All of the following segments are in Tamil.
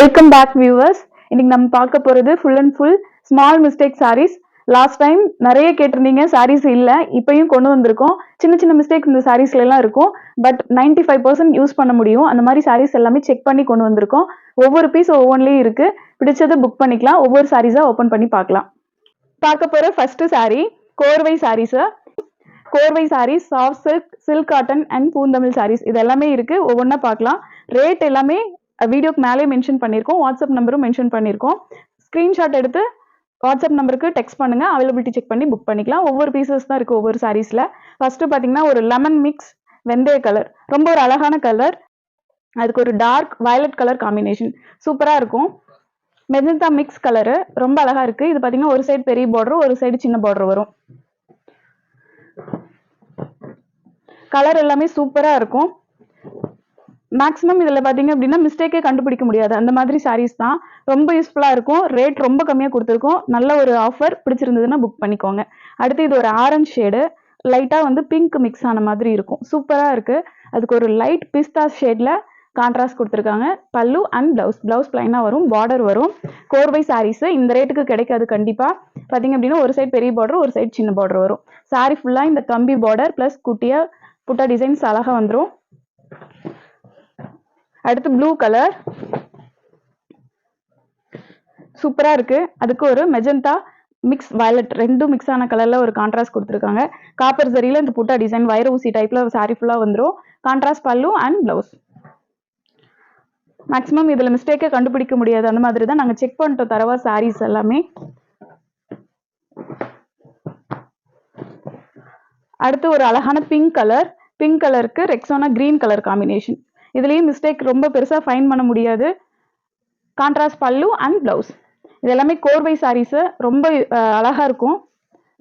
வெல்கம் பேக் வியூவர்ஸ் இன்னைக்கு நம்ம பார்க்க போறது full and full small mistake sarees last time நிறைய கேட்டிருந்தீங்க சாரீஸ் இல்லை. இப்பயும் கொண்டு வந்திருக்கோம். சின்ன சின்ன மிஸ்டேக் இந்த sareesல எல்லாம் இருக்கும். பட் 95% ஃபைவ் பர்சன்ட் யூஸ் பண்ண முடியும். அந்த மாதிரி சாரீஸ் எல்லாமே செக் பண்ணி கொண்டு வந்திருக்கோம். ஒவ்வொரு பீஸ் ஒவ்வொன்றிலையும் இருக்கு. பிடிச்சதை புக் பண்ணிக்கலாம். ஒவ்வொரு சாரீஸா ஓப்பன் பண்ணி பார்க்கலாம். பார்க்க போற first saree korvai sarees. Korvai sarees soft silk silk cotton and பூந்தமிழ் saris இது எல்லாமே இருக்கு. ஒவ்வொன்றா பார்க்கலாம். ரேட் எல்லாமே வீடியோக்கு மேலே மென்ஷன் பண்ணியிருக்கோம் வாட்ஸ்அப் நம்பரும் மென்ஷன் பண்ணியிருக்கோம். ஸ்க்ரீன்ஷாட் எடுத்து வாட்ஸ்அப் நம்பருக்கு டெக்ஸ்ட் பண்ணுங்க அவைலபிலிட்டி செக் பண்ணி புக் பண்ணிக்கலாம். ஒவ்வொரு பீசஸ் தான் இருக்கு ஒவ்வொரு சாரீஸ்ல ஃபர்ஸ்ட் பாத்தீங்கன்னா ஒரு லெமன் மிக்ஸ் வெந்தய கலர் ரொம்ப ஒரு அழகான கலர் அதுக்கு ஒரு டார்க் வயலட் கலர் காம்பினேஷன் சூப்பரா இருக்கும். மெஜந்தா மிக்ஸ் கலரு ரொம்ப அழகா இருக்கு. இது பாத்தீங்கன்னா ஒரு சைடு பெரிய பார்டர் ஒரு சைடு சின்ன பார்டர் வரும். கலர் எல்லாமே சூப்பரா இருக்கும். மேக்ஸிமம் இதில் பார்த்தீங்க அப்படின்னா மிஸ்டேக்கே கண்டுபிடிக்க முடியாது. அந்த மாதிரி சாரீஸ் தான். ரொம்ப யூஸ்ஃபுல்லாக இருக்கும். ரேட் ரொம்ப கம்மியாக கொடுத்துருக்கோம். நல்ல ஒரு ஆஃபர் பிடிச்சிருந்ததுன்னா புக் பண்ணிக்கோங்க. அடுத்து இது ஒரு ஆரஞ்ச் ஷேடு லைட்டாக வந்து பிங்க் மிக்ஸ் ஆன மாதிரி இருக்கும். சூப்பராக இருக்குது அதுக்கு ஒரு லைட் பிஸ்தா ஷேடில் கான்ட்ராஸ்ட் கொடுத்துருக்காங்க. பல்லு அண்ட் ப்ளவுஸ் ப்ளவுஸ் ப்ளைனாக வரும். பார்டர் வரும். கோர்வை சாரீஸு இந்த ரேட்டுக்கு கிடைக்காது கண்டிப்பாக பார்த்தீங்க அப்படின்னா ஒரு சைட் பெரிய பார்டர் ஒரு சைடு சின்ன பார்டர் வரும். சாரீ ஃபுல்லாக இந்த கம்பி பார்டர் ப்ளஸ் குட்டியாக புட்டா டிசைன்ஸ் அழகாக வந்துடும் அடுத்து ப்ளூ கலர் சூப்பராக இருக்கு. அதுக்கு ஒரு மெஜந்தா மிக்ஸ் வயலட் ரெண்டும் மிக்ஸ் ஆன கலரில் ஒரு கான்ட்ராஸ்ட் கொடுத்துருக்காங்க. காப்பர் சரியில இந்த புட்டா டிசைன் வைர ஊசி டைப்பில் சாரி ஃபுல்லாக வந்துடும் கான்ட்ராஸ்ட் பல்லு அண்ட் ப்ளவுஸ் மேக்ஸிமம் இதில் மிஸ்டேக்கே கண்டுபிடிக்க முடியாது. அந்த மாதிரி தான் நாங்கள் செக் பண்ணிட்டோம் தரவா சாரீஸ் எல்லாமே. அடுத்து ஒரு அழகான பிங்க் கலர் பிங்க் கலருக்கு ரெக்ஸோனா கிரீன் கலர் காம்பினேஷன் இதுலேயும் மிஸ்டேக் ரொம்ப பெருசாக ஃபைன் பண்ண முடியாது. கான்ட்ராஸ்ட் பல்லு அண்ட் ப்ளவுஸ் இது எல்லாமே கோர்வை சாரீஸு ரொம்ப அழகாக இருக்கும்.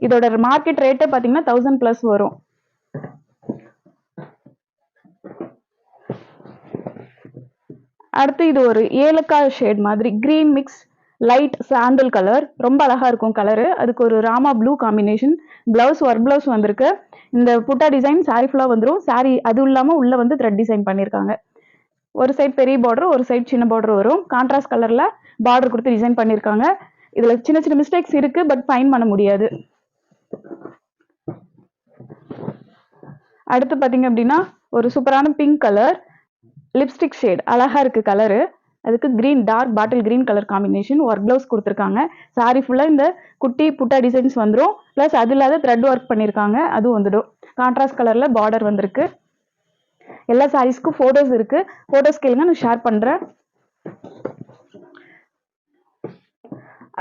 இதோட மார்க்கெட் ரேட்டே பார்த்தீங்கன்னா தௌசண்ட் ப்ளஸ் வரும். அடுத்து இது ஒரு ஏலக்காய் ஷேட் மாதிரி green mix light sandal colour ரொம்ப அழகாக இருக்கும் கலரு அதுக்கு ஒரு Rama blue combination blouse work blouse வந்திருக்கு. இந்த புட்டா டிசைன் சாரி ஃபுல்லாக வந்துடும் சாரி அதுவும் இல்லாமல் உள்ளே வந்து த்ரெட் டிசைன் பண்ணியிருக்காங்க ஒரு சைட் பெரிய பார்டர் ஒரு சைட் சின்ன பார்டர் வரும். கான்ட்ராஸ்ட் கலரில் பார்டர் கொடுத்து டிசைன் பண்ணியிருக்காங்க இதில் சின்ன சின்ன மிஸ்டேக்ஸ் இருக்குது பட் ஃபைன் பண்ண முடியாது. அடுத்து பார்த்தீங்க அப்படின்னா ஒரு சூப்பரான பிங்க் கலர் லிப்ஸ்டிக் ஷேட் அழகாக இருக்குது கலரு அதுக்கு green dark bottle green colour combination work blouse கொடுத்துருக்காங்க. சாரி ஃபுல்லாக இந்த குட்டி புட்டா டிசைன்ஸ் வந்துடும் ப்ளஸ் அது இல்லாத த்ரெட் ஒர்க் பண்ணியிருக்காங்க அதுவும் வந்துடும். கான்ட்ராஸ்ட் கலரில் பார்டர் வந்திருக்கு. எல்லா சாரீஸ்க்கும் ஃபோட்டோஸ் இருக்கு. ஃபோட்டோஸ் கேளுங்க நான் ஷேர் பண்ணுறேன்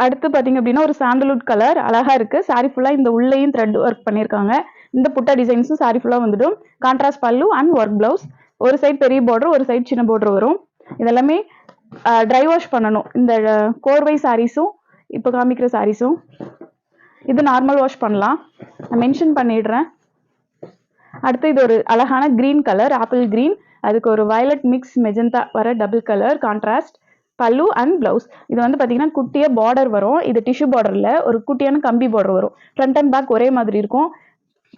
அடுத்து பார்த்தீங்க அப்படின்னா ஒரு சாண்டல்வுட் கலர் அழகாக இருக்குது சாரி ஃபுல்லாக இந்த உள்ளேயும் த்ரெட் ஒர்க் பண்ணியிருக்காங்க இந்த புட்டா டிசைன்ஸும் சாரி ஃபுல்லாக வந்துடும். Contrast pallu and work blouse ஒரு சைடு பெரிய பார்டர் ஒரு சைடு சின்ன பார்டர் வரும். இதெல்லாமே ட்ரை வாஷ் பண்ணணும். இந்த கோர்வை சாரீஸும் இப்போ காமிக்கிற சாரீஸும் இது நார்மல் வாஷ் பண்ணலாம். நான் மென்ஷன் பண்ணிடுறேன். அடுத்து இது ஒரு அழகான க்ரீன் கலர் ஆப்பிள் கிரீன் அதுக்கு ஒரு வயலட் மிக்ஸ் மெஜந்தா வர double colour contrast pallu and blouse இது வந்து பார்த்தீங்கன்னா குட்டியாக பார்டர் வரும். இது டிஷ்யூ பார்டரில் ஒரு குட்டியான கம்பி பார்டர் வரும். ஃப்ரண்ட் அண்ட் பேக் ஒரே மாதிரி இருக்கும்.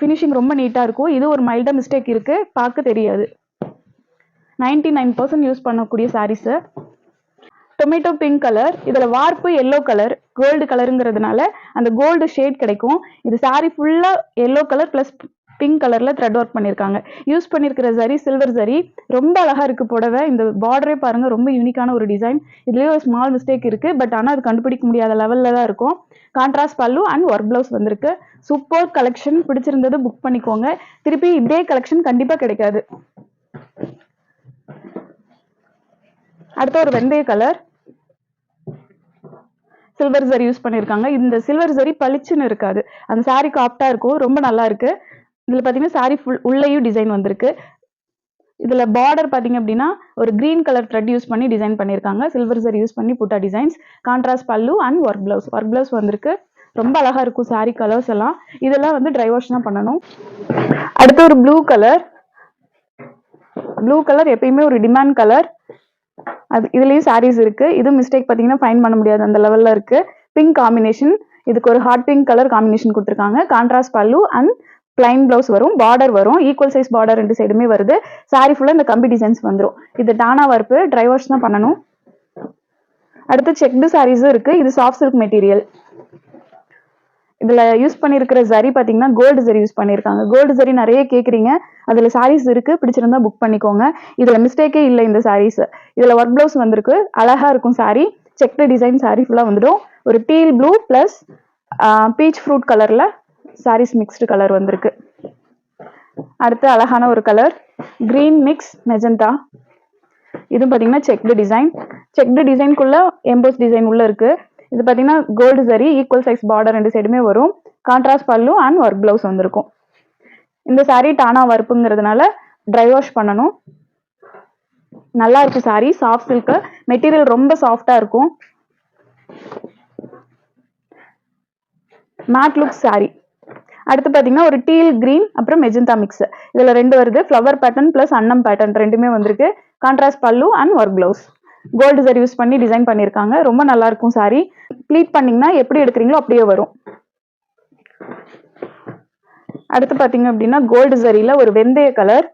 ஃபினிஷிங் ரொம்ப நீட்டாக இருக்கும். இது ஒரு மைல்டாக மிஸ்டேக் இருக்குது பார்க்க தெரியாது. நைன்டி நைன் பர்சன்ட் யூஸ் பண்ணக்கூடிய சாரீஸு டொமேட்டோ பிங்க் கலர் இதுல வார்ப்பு எல்லோ கலர் கோல்டு கலருங்கிறதுனால அந்த கோல்டு ஷேட் கிடைக்கும். இது சாரீ ஃபுல்லா எல்லோ கலர் பிளஸ் பிங்க் கலர்ல த்ரெட் ஒர்க் பண்ணியிருக்காங்க யூஸ் பண்ணியிருக்கிற சரி சில்வர் சரி ரொம்ப அழகா இருக்கு புடவை. இந்த பார்டரே பாருங்க ரொம்ப யூனிக்கான ஒரு டிசைன் இதுலயே ஒரு ஸ்மால் மிஸ்டேக் இருக்கு பட் ஆனா அது கண்டுபிடிக்க முடியாத லெவல்ல தான் இருக்கும். Contrast pallu and work blouse வந்திருக்கு. சூப்பர் கலெக்ஷன் பிடிச்சிருந்தது புக் பண்ணிக்கோங்க. திருப்பி இதே கலெக்ஷன் கண்டிப்பா கிடைக்காது. அடுத்த ஒரு வெந்தய கலர் சில்வர் சரி யூஸ் பண்ணியிருக்காங்க இந்த சில்வர் ஜரி பளிச்சுன்னு இருக்காது. அந்த சாரீ ஆப்டா இருக்கும். ரொம்ப நல்லா இருக்கு. இதுல பார்த்தீங்கன்னா சாரி ஃபுல் உள்ளேயும் டிசைன் வந்திருக்கு. இதுல பார்டர் பாத்தீங்க அப்படின்னா ஒரு கிரீன் கலர் த்ரெட் யூஸ் பண்ணி டிசைன் பண்ணியிருக்காங்க சில்வர் சரி யூஸ் பண்ணி butta designs contrast pallu and work blouse work blouse வந்திருக்கு. ரொம்ப அழகா இருக்கும் சாரி கலர்ஸ் எல்லாம். இதெல்லாம் வந்து ட்ரை வாஷ் தான் பண்ணணும். அடுத்து ஒரு ப்ளூ கலர் ப்ளூ கலர் எப்பயுமே ஒரு டிமாண்ட் கலர் அது இதுலேயும் சாரீஸ் இருக்கு. இது மிஸ்டேக் பார்த்தீங்கன்னா ஃபைன் பண்ண முடியாது. அந்த லெவலில் இருக்கு. பிங்க் காம்பினேஷன் இதுக்கு ஒரு ஹாட் பிங்க் கலர் காம்பினேஷன் கொடுத்துருக்காங்க. Contrast pallu and plain blouse வரும். பார்டர் வரும். ஈக்குவல் சைஸ் பார்டர் ரெண்டு சைடுமே வருது. சாரி ஃபுல்லாக இந்த கம்பி டிசைன்ஸ் வந்துடும் இது டானா வர்ப்பு ட்ரை வாஷ் தான் பண்ணணும். அடுத்து செக்டு சாரீஸும் இருக்கு. இது சாஃப்ட் சில்க் மெட்டீரியல் இதுல யூஸ் பண்ணிருக்கிற ஜரி பாத்தீங்கன்னா கோல்டு ஜரி யூஸ் பண்ணிருக்காங்க. கோல்டு ஜரி நிறைய கேக்குறீங்க. அதுல சாரீஸ் இருக்கு. பிடிச்சிருந்தா புக் பண்ணிக்கோங்க. இதுல மிஸ்டேக்கே இல்லை இந்த சாரீஸ் இதுல ஒர்க் பிளவுஸ் வந்திருக்கு. அழகா இருக்கும் சாரி செக்டு டிசைன் சாரி ஃபுல்லா வந்துடும். ஒரு teal blue plus peach fruit கலர்ல சாரீஸ் மிக்ஸ்டு கலர் வந்திருக்கு. அடுத்து அழகான ஒரு கலர் கிரீன் மிக்ஸ் மெஜந்தா இது பாத்தீங்கன்னா செக்டு டிசைன் செக்டு டிசைனுக்குள்ள எம்போஸ் டிசைன் உள்ள இருக்கு. இது பார்த்தீங்கன்னா கோல்டு சரி ஈக்குவல் சைஸ் பார்டர் ரெண்டு சைடுமே வரும். கான்ட்ராஸ்ட் பல்லு அண்ட் ஒர்க் பிளவுஸ் வந்திருக்கும். இந்த சாரீ டானா வறுப்புங்கிறதுனால ட்ரை வாஷ் பண்ணணும். நல்லா இருக்கு saree சாஃப்ட் சில்க்கு மெட்டீரியல் ரொம்ப சாஃப்டா இருக்கும். Matte look saree. அடுத்து பார்த்தீங்கன்னா ஒரு டீல் கிரீன் அப்புறம் மெஜந்தா மிக்ஸ் இதில் ரெண்டு வருது. ஃப்ளவர் பேட்டர்ன் ப்ளஸ் அன்னம் பேட்டர்ன் ரெண்டுமே வந்திருக்கு. Contrast pallu and work blouse gold zari use பண்ணி டிசைன் பண்ணியிருக்காங்க. ரொம்ப நல்லா இருக்கும் சாரி ப்ளீட் பண்ணிங்கன்னா எப்படி எடுக்கிறீங்களோ அப்படியே வரும். அடுத்து பார்த்தீங்க அப்படின்னா கோல்டு சரியில் ஒரு வெந்தய கலர்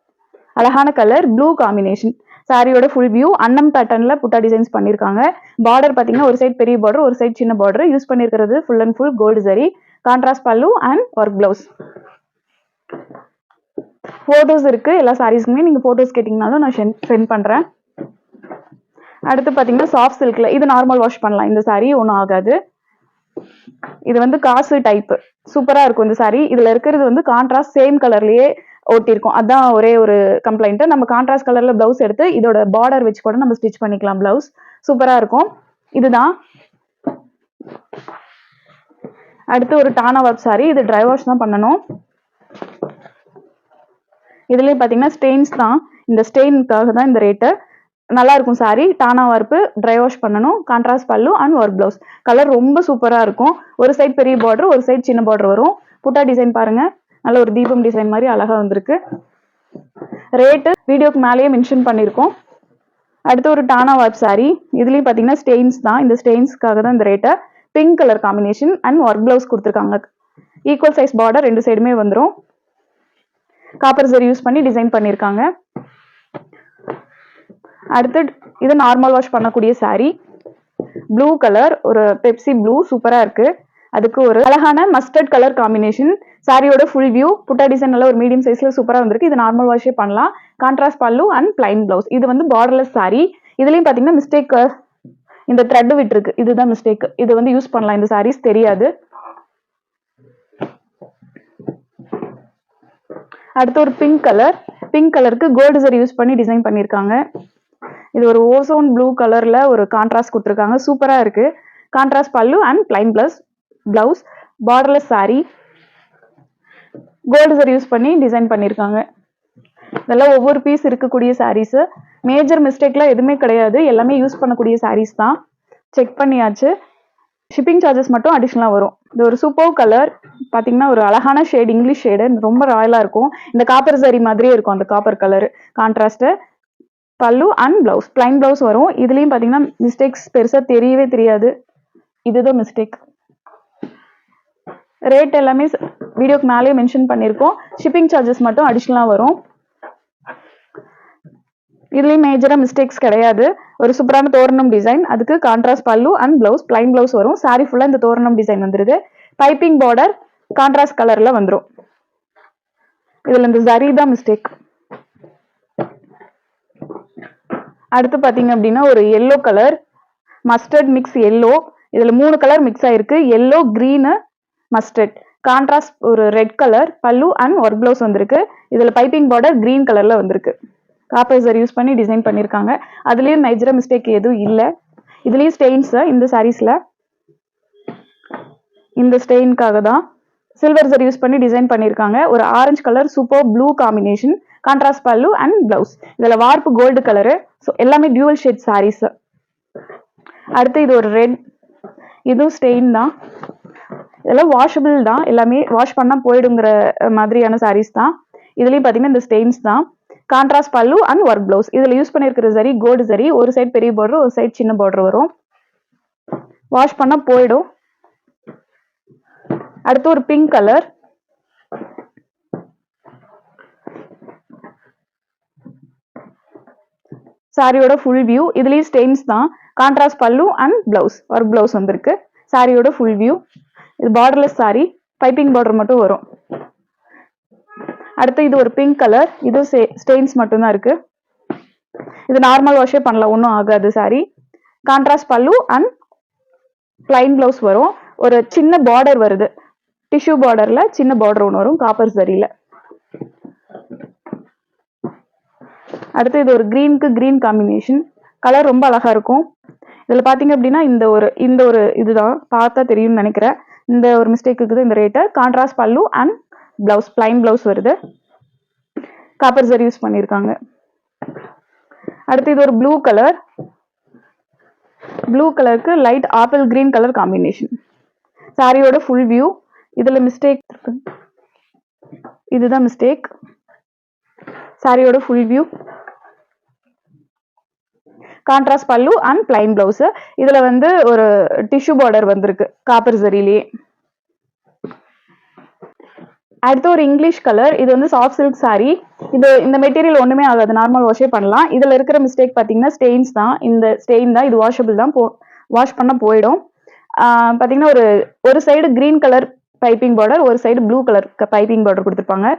அழகான கலர் ப்ளூ காம்பினேஷன் சாரியோட ஃபுல் வியூ அன்னம் பேட்டர்னில் புட்டா டிசைன்ஸ் பண்ணியிருக்காங்க. பார்டர் பார்த்தீங்கன்னா ஒரு சைட் பெரிய பார்டர் ஒரு சைடு சின்ன பார்டர் யூஸ் பண்ணியிருக்கிறது full and full gold zari contrast pallu and work blouse photos இருக்குது எல்லா சாரீஸுக்குமே நீங்கள் ஃபோட்டோஸ் கேட்டிங்கனாலும் நான் சென்ட் சென்ட் பண்ணுறேன் அடுத்து பாத்தீங்கன்னா சாஃப்ட் சில்க்ல இது நார்மல் வாஷ் பண்ணலாம். இந்த சாரீ ஒன்றும் ஆகாது. இது வந்து காசு டைப் சூப்பரா இருக்கும் இந்த சாரீ இதுல இருக்கிறது வந்து கான்ட்ராஸ்ட் சேம் கலர்லயே ஒட்டியிருக்கும். அதான் ஒரே ஒரு கம்ப்ளைண்ட் நம்ம கான்ட்ராஸ்ட் கலர்ல பிளவுஸ் எடுத்து இதோட பார்டர் வச்சு கூட நம்ம ஸ்டிச் பண்ணிக்கலாம் பிளவுஸ் சூப்பரா இருக்கும். இதுதான். அடுத்து ஒரு டானா ஒர்க் சாரி இது ட்ரை வாஷ் தான் பண்ணணும். இதுலயும் பாத்தீங்கன்னா ஸ்டெயின்ஸ் தான். இந்த ஸ்டெயினுக்காக தான் இந்த ரேட்டு நல்லா இருக்கும் சாரி டானா வார்ப்பு ட்ரை வாஷ் பண்ணணும் contrast pallu and work blouse colour ரொம்ப சூப்பராக இருக்கும். ஒரு சைட் பெரிய பார்டர் ஒரு சைட் சின்ன பார்டர் வரும். புட்டா டிசைன் பாருங்க. நல்ல ஒரு தீபம் டிசைன் மாதிரி அழகாக வந்திருக்கு. ரேட்டு வீடியோக்கு மேலேயே மென்ஷன் பண்ணியிருக்கோம். அடுத்து ஒரு டானா வார்ப் சாரீ இதுலேயும் பார்த்தீங்கன்னா ஸ்டெயின்ஸ் தான். இந்த ஸ்டெயின்ஸ்க்காக தான் இந்த ரேட்டை pink colour combination and work blouse கொடுத்துருக்காங்க. ஈக்குவல் சைஸ் பார்டர் ரெண்டு சைடுமே வந்துடும் காப்பர் சரி யூஸ் பண்ணி டிசைன் பண்ணியிருக்காங்க. அடுத்து இது நார்மல் வாஷ் பண்ணக்கூடிய சாரீ ப்ளூ கலர் ஒரு பெப்சி ப்ளூ சூப்பரா இருக்கு. அதுக்கு ஒரு அழகான மஸ்டர்ட் கலர் காம்பினேஷன் சாரியோட ஃபுல் வியூ புட்டா டிசைன் ஒரு மீடியம் சைஸ்ல சூப்பரா வந்திருக்கு. இது நார்மல் வாஷே பண்ணலாம். கான்ட்ராஸ்ட் பல்லு அண்ட் பிளைன் பிளவுஸ் இது வந்து பார்டர்லெஸ் சாரி இதுலயும் பாத்தீங்கன்னா மிஸ்டேக் இந்த த்ரெட் விட்டுருக்கு. இதுதான் மிஸ்டேக் இது வந்து யூஸ் பண்ணலாம். இந்த சாரீஸ் தெரியாது. அடுத்து ஒரு பிங்க் கலர் பிங்க் கலருக்கு கோல்டு சரி யூஸ் பண்ணி டிசைன் பண்ணியிருக்காங்க இது ஒரு ஓசோன் ப்ளூ கலரில் ஒரு கான்ட்ராஸ்ட் கொடுத்துருக்காங்க. சூப்பராக இருக்கு. Contrast pallu and plain plus blouse borderless saree. Gold zari use பண்ணி டிசைன் பண்ணியிருக்காங்க இதெல்லாம் ஒவ்வொரு பீஸ் இருக்கக்கூடிய சாரீஸு மேஜர் மிஸ்டேக்லாம் எதுவுமே கிடையாது. எல்லாமே யூஸ் பண்ணக்கூடிய சாரீஸ் தான். செக் பண்ணியாச்சு. ஷிப்பிங் சார்ஜஸ் மட்டும் அடிஷ்னலாக வரும். இது ஒரு சூப்பர் கலர் பார்த்தீங்கன்னா ஒரு அழகான ஷேடு இங்கிலீஷ் ஷேடு ரொம்ப ராயலாக இருக்கும். இந்த காப்பர் சாரி மாதிரியே இருக்கும் அந்த காப்பர் கலர் கான்ட்ராஸ்ட்டு பல்லு அண்ட் பிளவுஸ் பிளைன் ப்ளவுஸ் வரும். இதுலேயும் பார்த்தீங்கன்னா மிஸ்டேக்ஸ் பெருசாக தெரியவே தெரியாது. இதுதான் மிஸ்டேக் ரேட் எல்லாமே வீடியோக்கு மேலேயே மென்ஷன் பண்ணியிருக்கோம் ஷிப்பிங் சார்ஜஸ் மட்டும் அடிஷ்னலாக வரும். இதுலேயும் மேஜராக மிஸ்டேக்ஸ் கிடையாது. ஒரு சூப்பரான தோரணம் டிசைன் அதுக்கு contrast pallu and blouse plain blouse வரும். சாரி ஃபுல்லாக இந்த தோரணம் டிசைன் வந்துருது. பைப்பிங் பார்டர் கான்ட்ராஸ்ட் கலரில் வந்துடும் இதில் இந்த ஜரி தான் மிஸ்டேக் அடுத்து பார்த்தீங்க அப்படின்னா ஒரு yellow colour mustard mix yellow இதில் மூணு கலர் மிக்ஸ் ஆயிருக்கு. எல்லோ க்ரீனு மஸ்டர்ட் கான்ட்ராஸ்ட் ஒரு red colour pallu and work blouse வந்திருக்கு. இதில் பைப்பிங் பார்டர் க்ரீன் கலரில் வந்திருக்கு. காப்பேசர் யூஸ் பண்ணி டிசைன் பண்ணியிருக்காங்க அதுலேயும் மேஜராக மிஸ்டேக் எதுவும் இல்லை. இதுலேயும் ஸ்டெயின்ஸ் இந்த சாரீஸில் இந்த ஸ்டெயின்காக தான் சில்வர் சர் யூஸ் பண்ணி டிசைன் பண்ணியிருக்காங்க ஒரு orange colour super blue combination contrast pallu and blouse இதுல வார்ப்பு கோல்டு கலரு ஸோ எல்லாமே டியூவல் ஷேட் சாரீஸ் அடுத்து இது ஒரு ரெட் இதுவும் ஸ்டெயின் தான். இதெல்லாம் வாஷபிள் தான். எல்லாமே வாஷ் பண்ணால் போயிடுங்கிற மாதிரியான சாரீஸ் தான். இதுலேயும் பார்த்தீங்கன்னா இந்த ஸ்டெயின்ஸ் தான். Contrast pallu and work blouse இதில் யூஸ் பண்ணியிருக்கிற சரி கோல்டு சரி ஒரு சைட் பெரிய பார்டர் ஒரு சைடு சின்ன பார்டர் வரும். வாஷ் பண்ணால் போயிடும். அடுத்து ஒரு பிங்க் கலர் சாரியோட ஃபுல் வியூ இதுலயும் ஸ்டெயின்ஸ் தான். Contrast pallu and blouse work blouse வந்திருக்கு. சாரியோட ஃபுல் வியூ இது பார்டர்லெஸ் சாரி பைப்பிங் பார்டர் மட்டும் வரும். அடுத்து இது ஒரு பிங்க் கலர் இது ஸ்டெயின்ஸ் மட்டும்தான் இருக்கு. இது நார்மல் வாஷே பண்ணலாம். ஒன்றும் ஆகாது saree contrast pallu and plain blouse வரும். ஒரு சின்ன பார்டர் வருது. டிஷ்யூ பார்டர்ல சின்ன பார்டர் ஒன்று வரும். காப்பர் சரியில அடுத்து இது ஒரு க்ரீனுக்கு க்ரீன் காம்பினேஷன் கலர் ரொம்ப அழகாக இருக்கும். இதில் பார்த்தீங்க அப்படின்னா இந்த ஒரு இந்த ஒரு இதுதான். பார்த்தா தெரியும்னு நினைக்கிறேன். இந்த ஒரு மிஸ்டேக் இருக்குது இந்த rate contrast pallu and blouse plain blouse வருது. காப்பர் சரி யூஸ் பண்ணியிருக்காங்க அடுத்து இது ஒரு ப்ளூ கலர் ப்ளூ கலருக்கு light apple green colour combination சாரியோட ஃபுல் வியூ இதில் மிஸ்டேக் இதுதான் மிஸ்டேக் சாரியோட full view contrast pallu and plain blouse இதுல வந்து ஒரு டிஷ்யூ பார்டர் வந்திருக்கு காப்பர் சரியிலேயே அடுத்து ஒரு இங்கிலீஷ் கலர் இது வந்து சாஃப்ட் சில்க் saree. இது இந்த மெட்டீரியல் ஒன்றுமே ஆகாது நார்மல் வாஷே பண்ணலாம். இதில் இருக்கிற மிஸ்டேக் பார்த்தீங்கன்னா ஸ்டெயின்ஸ் தான். இந்த ஸ்டெயின் தான் இது வாஷபிள் தான் போ வாஷ் பண்ண போயிடும். பார்த்தீங்கன்னா ஒரு ஒரு side green colour piping border ஒரு side blue colour piping border கொடுத்துருப்பாங்க.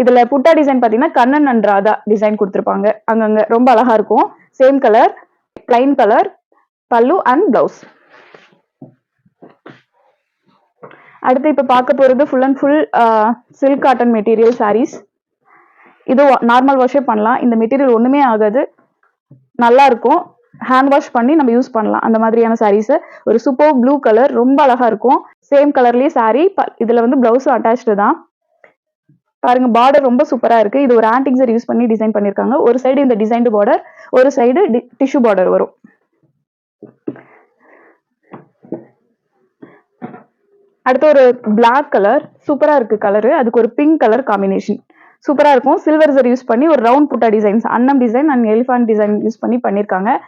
இதுல புட்டா டிசைன் பாத்தீங்கன்னா கண்ணன் அண்ட் ராதா டிசைன் கொடுத்துருப்பாங்க. அங்கங்க ரொம்ப அழகா இருக்கும். Same colour plain colour pallu and blouse அடுத்து இப்ப பார்க்க போறது full and full silk cotton material sarees இது நார்மல் வாஷே பண்ணலாம். இந்த மெட்டீரியல் ஒண்ணுமே ஆகாது. நல்லா இருக்கும். ஹேண்ட் வாஷ் பண்ணி நம்ம யூஸ் பண்ணலாம். அந்த மாதிரியான சாரீஸ் ஒரு சூப்பர் ப்ளூ கலர் ரொம்ப அழகா இருக்கும். சேம் கலர்லயே saree ப- இதுல வந்து பிளவுஸும் அட்டாச்சு தான். பாருங்க பார்டர் ரொம்ப சூப்பரா இருக்கு. இது ஒரு ஆன்டிக்ஸர் யூஸ் பண்ணி டிசைன் பண்ணிருக்காங்க. ஒரு சைடு இந்த டிசைன்டு பார்டர் ஒரு சைடு டிஷ்யூ பார்டர் வரும். அடுத்து ஒரு பிளாக் கலர் சூப்பரா இருக்கு கலரு அதுக்கு ஒரு பிங்க் கலர் காம்பினேஷன் சூப்பரா இருக்கும். சில்வர் ஜர் யூஸ் பண்ணி ஒரு ரவுண்ட் புட்டா டிசைன்ஸ் அன்னம் design and elephant design use பண்ணி பண்ணிருக்காங்க.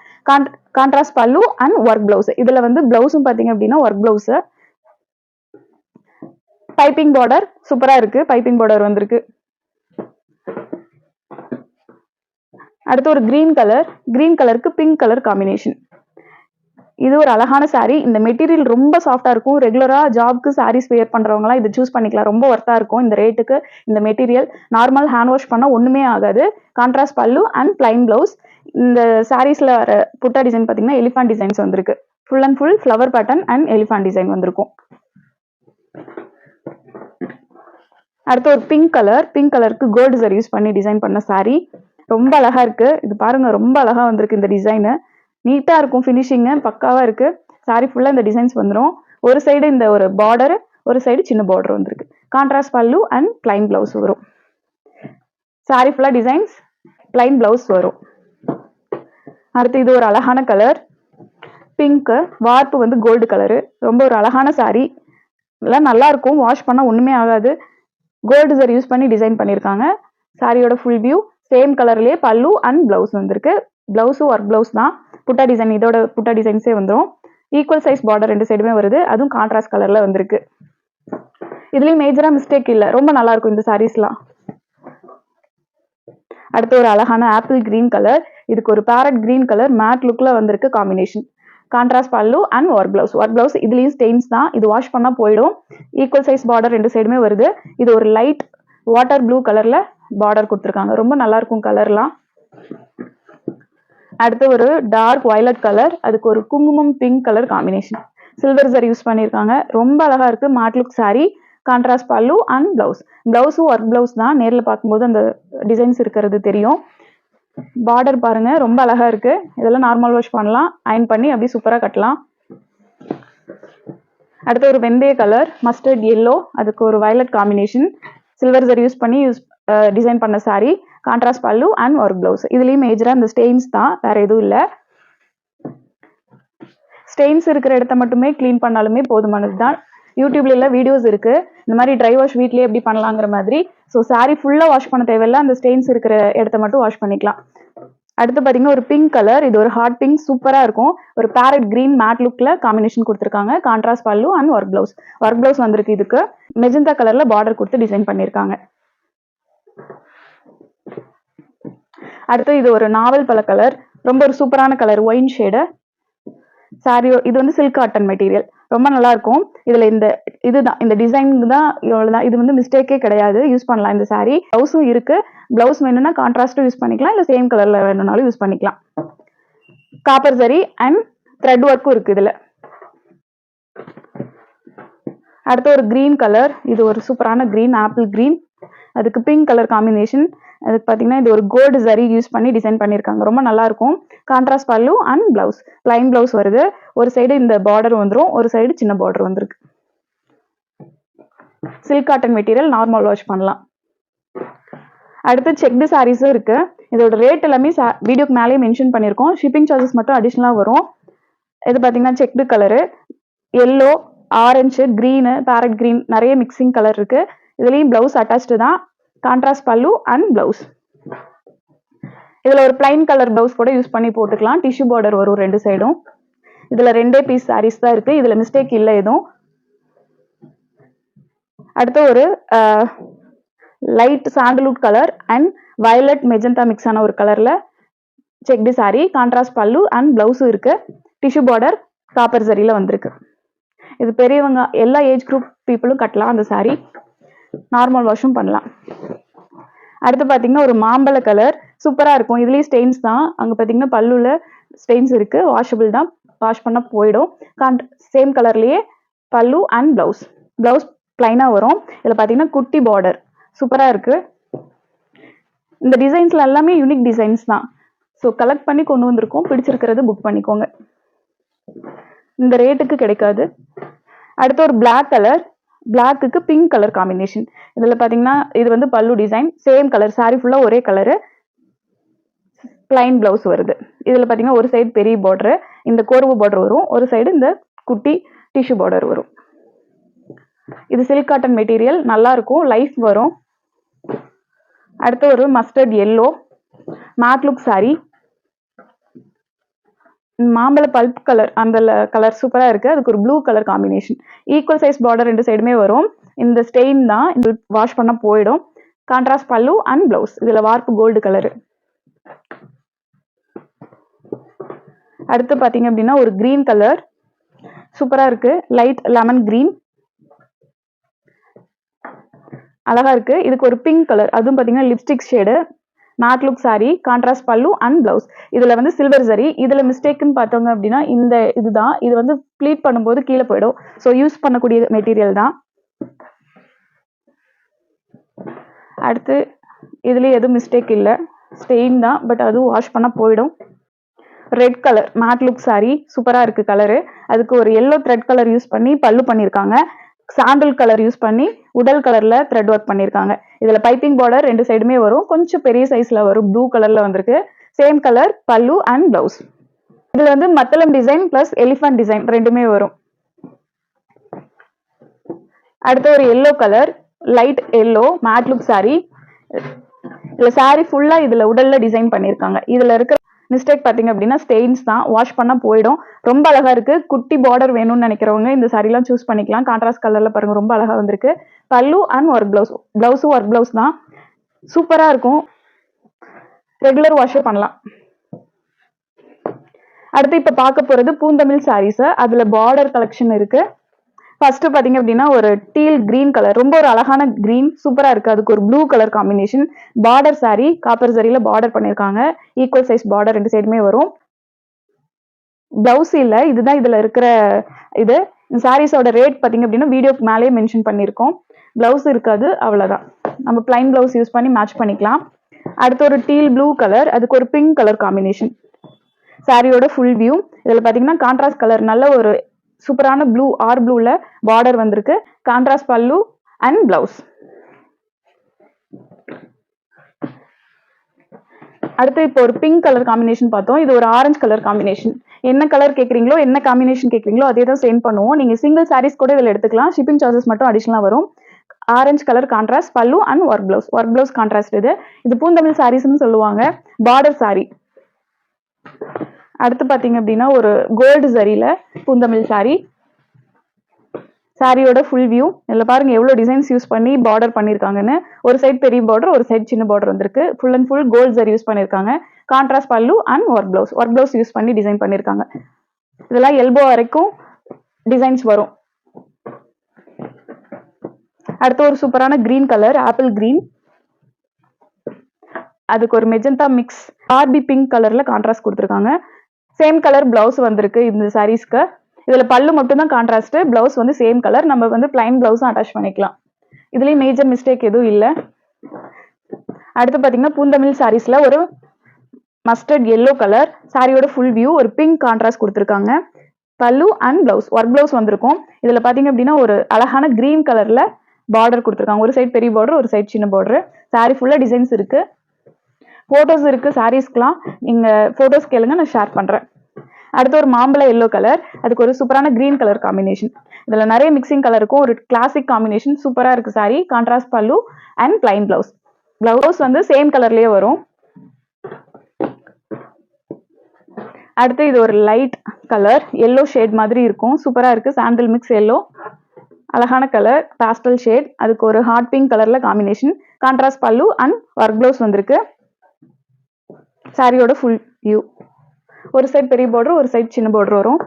கான்ட்ராஸ்ட் பல்லு அண்ட் ஒர்க் பிளவுஸ் இதுல வந்து பிளவுஸும் பாத்தீங்க அப்படின்னா ஒர்க் பிளவுஸ் பைப்பிங் பார்டர் சூப்பரா இருக்கு. பைப்பிங் பார்டர் வந்திருக்கு. அடுத்து ஒரு கிரீன் கலர் கிரீன் கலருக்கு பிங்க் கலர் காம்பினேஷன் இது ஒரு அழகான சாரீ இந்த மெட்டீரியல் ரொம்ப சாஃப்டாக இருக்கும். ரெகுலராக ஜாப்க்கு சாரீஸ் வேர் பண்ணுறவங்களாம் இது சூஸ் பண்ணிக்கலாம். ரொம்ப ஒர்த்தாக இருக்கும் இந்த ரேட்டுக்கு இந்த மெட்டீரியல் நார்மல் ஹேண்ட் வாஷ் பண்ணால் ஒன்றுமே ஆகாது. கான்ட்ராஸ்ட் பல்லு அண்ட் பிளைன் ப்ளவுஸ் இந்த சாரீஸில் வர புட்டா டிசைன் பார்த்தீங்கன்னா எலிஃபான் டிசைன்ஸ் வந்திருக்கு. Full and full flower pattern and elephant design வந்திருக்கும். அடுத்து ஒரு பிங்க் கலர் பிங்க் கலருக்கு கோல்டு சரி யூஸ் பண்ணி டிசைன் பண்ண சாரீ ரொம்ப அழகா இருக்கு. இது பாருங்க ரொம்ப அழகா வந்திருக்கு இந்த டிசைனு நீட்டாக இருக்கும் ஃபினிஷிங்கு பக்காவாக இருக்குது சாரி ஃபுல்லாக இந்த டிசைன்ஸ் வந்துடும் ஒரு சைடு இந்த ஒரு பார்டர் ஒரு சைடு சின்ன பார்டர் வந்துருக்கு. Contrast pallu and plain blouse வரும். சாரி ஃபுல்லாக டிசைன்ஸ் பிளைன் பிளவுஸ் வரும். அடுத்து இது ஒரு அழகான கலர் பிங்க்கு வார்ப்பு வந்து கோல்டு கலரு ரொம்ப ஒரு அழகான சாரி எல்லாம் நல்லா இருக்கும். வாஷ் பண்ணால் ஒன்றுமே ஆகாது. கோல்டு சார் யூஸ் பண்ணி டிசைன் பண்ணியிருக்காங்க சாரியோட ஃபுல் வியூ சேம் கலர்லேயே பல்லு அண்ட் பிளவுஸ் வந்திருக்கு. பிளவுஸும் ஒர்க் பிளவுஸ் தான். புட்டா டிசைன் இதோட புட்டா டிசைன்ஸே வந்துடும் ஈக்குவல் சைஸ் பார்டர் ரெண்டு சைடுமே வருது. அதுவும் கான்ட்ராஸ்ட் கலரில் வந்திருக்கு. இதுலேயும் மேஜராக மிஸ்டேக் இல்லை. ரொம்ப நல்லாயிருக்கும் இந்த சாரீஸ்லாம் அடுத்து ஒரு அழகான ஆப்பிள் கிரீன் கலர் இதுக்கு ஒரு பேரட் கிரீன் கலர் மேட் லுக்கில் வந்திருக்கு combination contrast pallu and work blouse work blouse இதுலேயும் ஸ்டெயின்ஸ் தான். இது வாஷ் பண்ணால் போயிடும். ஈக்குவல் சைஸ் பார்டர் ரெண்டு சைடுமே வருது. இது ஒரு லைட் வாட்டர் ப்ளூ கலரில் பார்டர் கொடுத்துருக்காங்க. ரொம்ப நல்லாயிருக்கும் கலர்லாம் அடுத்து ஒரு டார்க் வயலட் கலர் அதுக்கு ஒரு குங்குமம் pink colour combination silver zari use பண்ணியிருக்காங்க. ரொம்ப அழகா இருக்கு. Matte look saree contrast pallu and blouse பிளவுஸும் work blouse தான். நேரில் பார்க்கும்போது அந்த டிசைன்ஸ் இருக்கிறது தெரியும். பார்டர் பாருங்க. ரொம்ப அழகா இருக்கு. இதெல்லாம் நார்மல் வாஷ் பண்ணலாம். அயன் பண்ணி அப்படியே சூப்பராக கட்டலாம். அடுத்து ஒரு வெந்தய கலர் மஸ்டர்ட் எல்லோ அதுக்கு ஒரு violet combination silver zari use பண்ணி யூஸ் டிசைன் பண்ண saree. Contrast pallu and work blouse இதுலேயும் மேஜராக இந்த ஸ்டெயின்ஸ் தான் வேறு எதுவும் இல்லை. ஸ்டெயின்ஸ் இருக்கிற இடத்த மட்டுமே க்ளீன் பண்ணாலுமே போதுமானது தான். யூடியூப்ல எல்லாம் வீடியோஸ் இருக்கு. இந்த மாதிரி ட்ரை வாஷ் வீட்லயே எப்படி பண்ணலாங்கிற மாதிரி. ஸோ சாரி ஃபுல்லா வாஷ் பண்ண தேவையில்ல. அந்த ஸ்டெயின்ஸ் இருக்கிற இடத்த மட்டும் வாஷ் பண்ணிக்கலாம். அடுத்து பாத்தீங்கன்னா ஒரு பிங்க் கலர் இது ஒரு ஹாட் பிங்க் சூப்பரா இருக்கும். ஒரு பேரட் கிரீன் மேட் லுக்ல காம்பினேஷன் கொடுத்துருக்காங்க. Contrast pallu and work blouse work blouse வந்திருக்கு இதுக்கு. மெஜந்தா கலர்ல பார்டர் கொடுத்து டிசைன் பண்ணிருக்காங்க. அடுத்து இது ஒரு நாவல் பழ கலர் ரொம்ப ஒரு சூப்பரான கலர் ஒயின் ஷேடு சாரி இது வந்து சில்க் காட்டன் மெட்டீரியல் ரொம்ப நல்லா இருக்கும். இதுல இந்த இதுதான் இந்த டிசைன் தான் இவ்வளவுதான். இது வந்து மிஸ்டேக்கே கிடையாது. யூஸ் பண்ணலாம் இந்த சாரீ ப்ளவுஸும் இருக்கு. ப்ளவுஸ் வேணும்னா கான்ட்ராஸ்டும் யூஸ் பண்ணிக்கலாம். இல்ல சேம் கலர்ல வேணும்னாலும் யூஸ் பண்ணிக்கலாம். காப்பர் சரி அண்ட் த்ரெட் ஒர்க்கும் இருக்கு இதுல. அடுத்து ஒரு கிரீன் கலர் இது ஒரு சூப்பரான கிரீன் ஆப்பிள் கிரீன் அதுக்கு பிங்க் கலர் காம்பினேஷன் அதுக்கு பார்த்தீங்கன்னா இது ஒரு கோல்டு சரி யூஸ் பண்ணி டிசைன் பண்ணியிருக்காங்க ரொம்ப நல்லாயிருக்கும். கான்ட்ராஸ்ட் பல்லு அண்ட் ப்ளவுஸ் ப்ளைன் ப்ளவுஸ் வருது. ஒரு சைடு இந்த பார்டர் வந்துடும் ஒரு சைடு சின்ன பார்டர் வந்துருக்கு. Silk cotton material normal wash பண்ணலாம். அடுத்து செக்டு சாரீஸும் இருக்கு. இதோட ரேட் எல்லாமே வீடியோக்கு மேலேயே மென்ஷன் பண்ணியிருக்கோம் ஷிப்பிங் சார்ஜஸ் மட்டும் அடிஷ்னலாக வரும். இது பார்த்தீங்கன்னா checked colour yellow orange green parrot green நிறைய மிக்சிங் கலர் இருக்குது இதுலேயும் ப்ளவுஸ் அட்டாச்டு தான். கான்ட்ராஸ்ட் பல்லு அண்ட் பிளவுஸ் இதில் ஒரு பிளைன் கலர் பிளவுஸ் கூட யூஸ் பண்ணி போட்டுக்கலாம். டிஷ்யூ பார்டர் வரும் ரெண்டு சைடும் இதில் ரெண்டே பீஸ் சாரீஸ் தான் இருக்குது இதில் மிஸ்டேக் இல்லை எதுவும். அடுத்து ஒரு light sandalwood colour and violet magenta mix ஆன ஒரு கலரில் checked saree contrast pallu and பிளவுஸும் இருக்குது டிஷ்யூ பார்டர் காப்பர் சரியில் வந்திருக்கு. இது பெரியவங்க எல்லா ஏஜ் குரூப் பீப்புளும் கட்டலாம் அந்த சாரீ நார்மல் வாஷும் பண்ணலாம். அடுத்து பார்த்தீங்கன்னா ஒரு மாம்பழ கலர் சூப்பராக இருக்கும். இதுலேயும் ஸ்டெயின்ஸ் தான். அங்கே பார்த்தீங்கன்னா பல்லுல ஸ்டெயின்ஸ் இருக்குது வாஷபிள் தான். வாஷ் பண்ண போயிடும். கான் சேம் கலர்லேயே பல்லு அண்ட் ப்ளவுஸ் ப்ளவுஸ் ப்ளைனாக வரும். இதில் பார்த்தீங்கன்னா குட்டி பார்டர் சூப்பராக இருக்குது இந்த டிசைன்ஸ்ல எல்லாமே யூனிக் டிசைன்ஸ் தான். ஸோ கலெக்ட் பண்ணி கொண்டு வந்திருக்கோம். பிடிச்சிருக்கிறது புக் பண்ணிக்கோங்க. இந்த ரேட்டுக்கு கிடைக்காது. அடுத்து ஒரு பிளாக் கலர் பிளாக்குக்கு பிங்க் கலர் காம்பினேஷன் இதில் பார்த்தீங்கன்னா இது வந்து பல்லு டிசைன் சேம் கலர் சாரி ஃபுல்லாக ஒரே கலரு பிளைன் ப்ளவுஸ் வருது. இதில் பார்த்தீங்கன்னா ஒரு சைடு பெரிய பார்டரு இந்த கோர்வு பார்டர் வரும். ஒரு சைடு இந்த குட்டி டிஷ்யூ பார்டர் வரும். இது சில்க் காட்டன் மெட்டீரியல் நல்லா இருக்கும் லைஃப் வரும். அடுத்து ஒரு மஸ்டர்ட் எல்லோ மேக்லுக் லுக் மாம்பழ பல்ப் கலர் அந்த கலர் சூப்பராக இருக்குது அதுக்கு ஒரு blue colour combination equal size border ரெண்டு சைடுமே வரும். இந்த ஸ்டெயின் தான் இது வாஷ் பண்ணால் போயிடும். கான்ட்ராஸ்ட் பல்லு அண்ட் ப்ளவுஸ் இதில் வார்ப்பு கோல்டு கலரு அடுத்து பார்த்தீங்க அப்படின்னா ஒரு கிரீன் கலர் சூப்பராக இருக்குது லைட் லெமன் க்ரீன் அழகா இருக்குது இதுக்கு ஒரு பிங்க் கலர் அதுவும் பார்த்தீங்கன்னா lipstick shade matte look saree contrast pallu and blouse இதில் வந்து சில்வர் சரி இதில் மிஸ்டேக்குன்னு பார்த்தோங்க அப்படின்னா இந்த இதுதான். இது வந்து ப்ளீட் பண்ணும்போது கீழே போயிடும். ஸோ யூஸ் பண்ணக்கூடிய மெட்டீரியல் தான். அடுத்து இதுலேயும் எதுவும் மிஸ்டேக் இல்லை. ஸ்டெயின் தான் பட் அதுவும் வாஷ் பண்ண போயிடும். Red colour matte look saree. சூப்பராக இருக்குது கலரு அதுக்கு ஒரு எல்லோ த்ரெட் கலர் யூஸ் பண்ணி பல்லு பண்ணியிருக்காங்க. சாண்டல் கலர் யூஸ் பண்ணி உடல் கலரில் த்ரெட் ஒர்க் பண்ணியிருக்காங்க. இதுல பைப்பிங் பார்டர் ரெண்டு சைடுமே வரும். கொஞ்சம் பெரிய சைஸ்ல வரும். ப்ளூ கலர்ல வந்திருக்கு. Same colour pallu and blouse இதுல வந்து மத்தளம் டிசைன் பிளஸ் எலிஃபண்ட் டிசைன் ரெண்டுமே வரும். அடுத்து ஒரு yellow colour light yellow matte look saree இதுல சாரி ஃபுல்லா இதுல உடல்ல டிசைன் பண்ணியிருக்காங்க இதுல இருக்கிற மிஸ்டேக் பார்த்தீங்க அப்படின்னா ஸ்டெயின்ஸ் தான். வாஷ் பண்ணால் போயிடும். ரொம்ப அழகாக இருக்கு. குட்டி பார்டர் வேணும்னு நினைக்கிறவங்க இந்த சாரிலாம் சூஸ் பண்ணிக்கலாம். கான்ட்ராஸ்ட் கலரில் பாருங்க ரொம்ப அழகாக வந்திருக்கு. பல்லு அண்ட் ஒர்க் ப்ளவுஸ் ப்ளவுஸும் ஒர்க் ப்ளவுஸ் தான். சூப்பராக இருக்கும். ரெகுலர் வாஷே பண்ணலாம். அடுத்து இப்போ பார்க்க போகிறது பூந்தமிழ் சாரீஸு அதில் பார்டர் கலெக்ஷன் இருக்குது ஃபர்ஸ்ட் பாத்தீங்க அப்படின்னா ஒரு டீல் கிரீன் கலர் ரொம்ப ஒரு அழகான கிரீன் சூப்பரா இருக்கு. அதுக்கு ஒரு blue colour combination border saree copper சரியில border பண்ணிருக்காங்க. ஈக்குவல் சைஸ் பார்டர் ரெண்டு சைடுமே வரும். பிளவுஸ் இல்லை இதுதான் இதுல இருக்கிற இது. இந்த சாரீஸோட ரேட் பார்த்தீங்க அப்படின்னா வீடியோக்கு மேலேயே மென்ஷன் பண்ணியிருக்கோம் ப்ளவுஸ் இருக்காது அவ்வளோதான் நம்ம பிளைன் ப்ளவுஸ் யூஸ் பண்ணி மேட்ச் பண்ணிக்கலாம். அடுத்து ஒரு டீல் ப்ளூ கலர் அதுக்கு ஒரு பிங்க் கலர் காம்பினேஷன் சாரியோட ஃபுல் வியூ இதில் பார்த்தீங்கன்னா கான்ட்ராஸ்ட் கலர் நல்ல ஒரு சூப்பரான ப்ளூ ஆர் ப்ளூல பார்டர் வந்திருக்கு. கான்ட்ராஸ்ட் பல்லு அண்ட் பிளவுஸ் அடுத்து இப்போ ஒரு பிங்க் கலர் காம்பினேஷன் பார்த்தோம். இது ஒரு ஆரஞ்சு கலர் காம்பினேஷன் என்ன கலர் கேட்குறீங்களோ என்ன காம்பினேஷன் கேட்குறீங்களோ அதே தான் சென்ட் பண்ணுவோம். நீங்கள் சிங்கிள் சாரீஸ் கூட இதில் எடுத்துக்கலாம். ஷிப்பிங் சார்ஜஸ் மட்டும் அடிஷனலா வரும். Orange colour contrast pallu and work blouse work blouse contrast இது. இது பூந்தமிழ் சாரீஸ்னு சொல்லுவாங்க. பார்டர் சாரீ அடுத்து பாத்தீங்க அப்படின்னா ஒரு கோல்டு சரியில பூந்தமிழ் சாரி சாரியோட ஃபுல் வியூ இதில் பாருங்க எவ்வளோ டிசைன்ஸ் யூஸ் பண்ணி பார்டர் பண்ணியிருக்காங்கன்னு ஒரு சைட் பெரிய பார்டர் ஒரு சைடு சின்ன பார்டர் வந்திருக்கு. Full and full gold zari use பண்ணியிருக்காங்க contrast pallu and work blouse work blouse use பண்ணி டிசைன் பண்ணியிருக்காங்க இதெல்லாம் எல்போ வரைக்கும் டிசைன்ஸ் வரும். அடுத்து ஒரு சூப்பரான கிரீன் கலர் ஆப்பிள் கிரீன் அதுக்கு ஒரு மெஜந்தா மிக்ஸ் ஆர்பி பிங்க் கலர்ல கான்ட்ராஸ்ட் கொடுத்துருக்காங்க. சேம் கலர் பிளவுஸ் வந்திருக்கு இந்த சாரீஸ்க்கு இதில் பல்லு மட்டும்தான் கான்ட்ராஸ்ட்டு பிளவுஸ் வந்து சேம் கலர் நம்ம வந்து பிளைன் பிளவுஸும் அட்டாச் பண்ணிக்கலாம். இதுலேயும் மேஜர் மிஸ்டேக் எதுவும் இல்லை. அடுத்து பார்த்தீங்கன்னா பூந்தமிழ் சாரீஸில் ஒரு மஸ்டர்ட் எல்லோ கலர் சாரியோட ஃபுல் வியூ ஒரு பிங்க் கான்ட்ராஸ்ட் கொடுத்துருக்காங்க. Pallu and blouse work blouse வந்திருக்கும். இதில் பார்த்தீங்க அப்படின்னா ஒரு அழகான க்ரீன் கலரில் பார்டர் கொடுத்துருக்காங்க. ஒரு சைடு பெரிய பார்டர் ஒரு சைடு சின்ன பார்டர் சாரி ஃபுல்லாக டிசைன்ஸ் இருக்கு. ஃபோட்டோஸ் இருக்கு சாரீஸ்க்குலாம் நீங்க ஃபோட்டோஸ் கேளுங்க நான் ஷேர் பண்றேன். அடுத்து ஒரு மாம்பழ எல்லோ கலர் அதுக்கு ஒரு சூப்பரான கிரீன் கலர் காம்பினேஷன் இதுல நிறைய மிக்சிங் கலர் இருக்கும். ஒரு கிளாசிக் காம்பினேஷன் சூப்பரா இருக்கு saree contrast pallu and plain blouse blouse வந்து சேம் கலர்லயே வரும். அடுத்து இது ஒரு லைட் கலர் எல்லோ ஷேட் மாதிரி இருக்கும். சூப்பரா இருக்கு. சாண்டில் மிக்ஸ் எல்லோ அழகான கலர் பேஸ்டல் ஷேட் அதுக்கு ஒரு ஹாட் பிங்க் கலர்ல combination contrast pallu and work blouse வந்திருக்கு. சாரியோட ஃபுல் வியூ ஒரு சைட் பெரிய பார்டர் ஒரு சைட் சின்ன பார்டர் வரும்.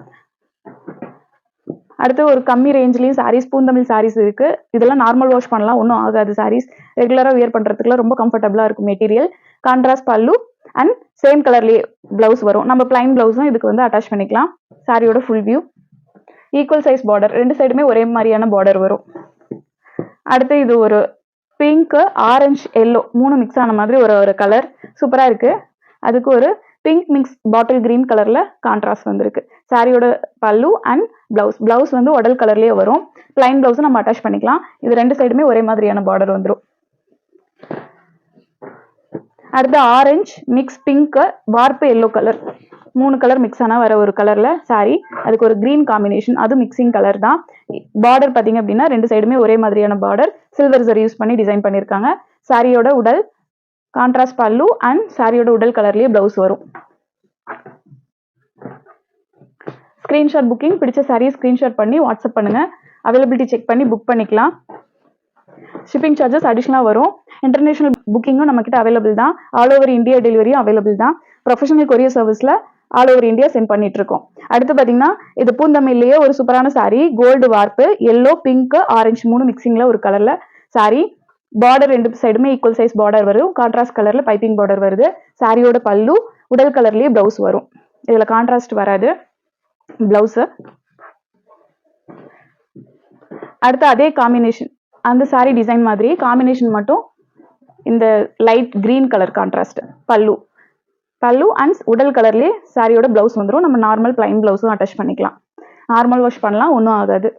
அடுத்து ஒரு கம்மி ரேஞ்ச்லேயும் சாரீஸ் பூந்தமிழ் சாரீஸ் இருக்குது இதெல்லாம் நார்மல் வாஷ் பண்ணலாம் ஒன்றும் ஆகாது சாரீஸ் ரெகுலராக வியர் பண்ணுறதுக்குலாம் ரொம்ப கம்ஃபர்டபுளாக இருக்கும் material contrast pallu and same கலர்லேயே ப்ளவுஸ் வரும். நம்ம பிளைன் ப்ளவுஸும் இதுக்கு வந்து அட்டாச் பண்ணிக்கலாம். சாரியோட full view equal size border ரெண்டு சைடுமே ஒரே மாதிரியான பார்டர் வரும். அடுத்து இது ஒரு பிங்க் ஆரஞ்சு எல்லோ மூணு மிக்ஸ் ஆன மாதிரி ஒரு ஒரு கலர் சூப்பராக இருக்குது அதுக்கு ஒரு பிங்க் மிக்ஸ் பாட்டில் கிரீன் கலரில் கான்ட்ராஸ்ட் வந்திருக்கு. சாரியோட பல்லு அண்ட் ப்ளவுஸ் ப்ளவுஸ் வந்து உடல் கலர்லேயே வரும். பிளைன் ப்ளவுஸும் நம்ம அட்டாச் பண்ணிக்கலாம். இது ரெண்டு சைடுமே ஒரே மாதிரியான பார்டர் வந்துடும் அடுத்து ஆரஞ்சு மிக்ஸ் பிங்க்கு வார்ப்பு எல்லோ கலர் மூணு கலர் மிக்ஸ் ஆனால் வர ஒரு கலரில் சாரி அதுக்கு ஒரு கிரீன் காம்பினேஷன் அது மிக்சிங் கலர் தான். பார்டர் பார்த்தீங்க அப்படின்னா ரெண்டு சைடுமே ஒரே மாதிரியான பார்டர் சில்வர் ஜரி யூஸ் பண்ணி டிசைன் பண்ணியிருக்காங்க சாரியோட உடல் கான்ட்ராஸ்ட் பல்லு அண்ட் சாரியோட உடல் கலர்லயே பிளவுஸ் வரும். ஸ்கிரீன்ஷாட் புக்கிங் பிடிச்ச சாரியை ஸ்கிரீன்ஷாட் பண்ணி வாட்ஸ்அப் பண்ணுங்க. அவைலபிலிட்டி செக் பண்ணி புக் பண்ணிக்கலாம். ஷிப்பிங் சார்ஜஸ் அடிஷ்னலாக வரும். இன்டர்நேஷனல் புக்கிங்கும் நம்மக்கிட்ட அவைலபிள் தான். ஆல் ஓவர் இந்தியா டெலிவரியும் அவைலபிள் தான். ப்ரொஃபஷனல் கொரியர் சர்வீஸில் ஆல் ஓவர் இந்தியா சென்ட் பண்ணிட்டு இருக்கோம். அடுத்து பார்த்தீங்கன்னா இது பூந்தமிழ்லேயே ஒரு சூப்பரான சாரி கோல்டு வார்ப்பு எல்லோ பிங்க் ஆரஞ்சு மூணு மிக்சிங்கில் ஒரு கலரில் சாரி பார்டர் ரெண்டு சைடுமே ஈக்குவல் சைஸ் பார்டர் வரும் கான்ட்ராஸ்ட் கலரில் பைப்பிங் பார்டர் வருது. சாரியோட பல்லு உடல் கலர்லேயே ப்ளவுஸ் வரும். இதில் கான்ட்ராஸ்ட் வராது. ப்ளவுஸு அடுத்து அதே காம்பினேஷன் அந்த saree டிசைன் மாதிரி காம்பினேஷன் மட்டும் இந்த லைட் கிரீன் கலர் கான்ட்ராஸ்ட் பல்லு. பல்லு அண்ட் உடல் கலர்லேயே சாரியோட பிளவுஸ் வந்துடும் நம்ம நார்மல் பிளைன் பிளவுஸும் அட்டாச் பண்ணிக்கலாம். நார்மல் வாஷ் பண்ணலாம். ஒன்றும் ஆகாது.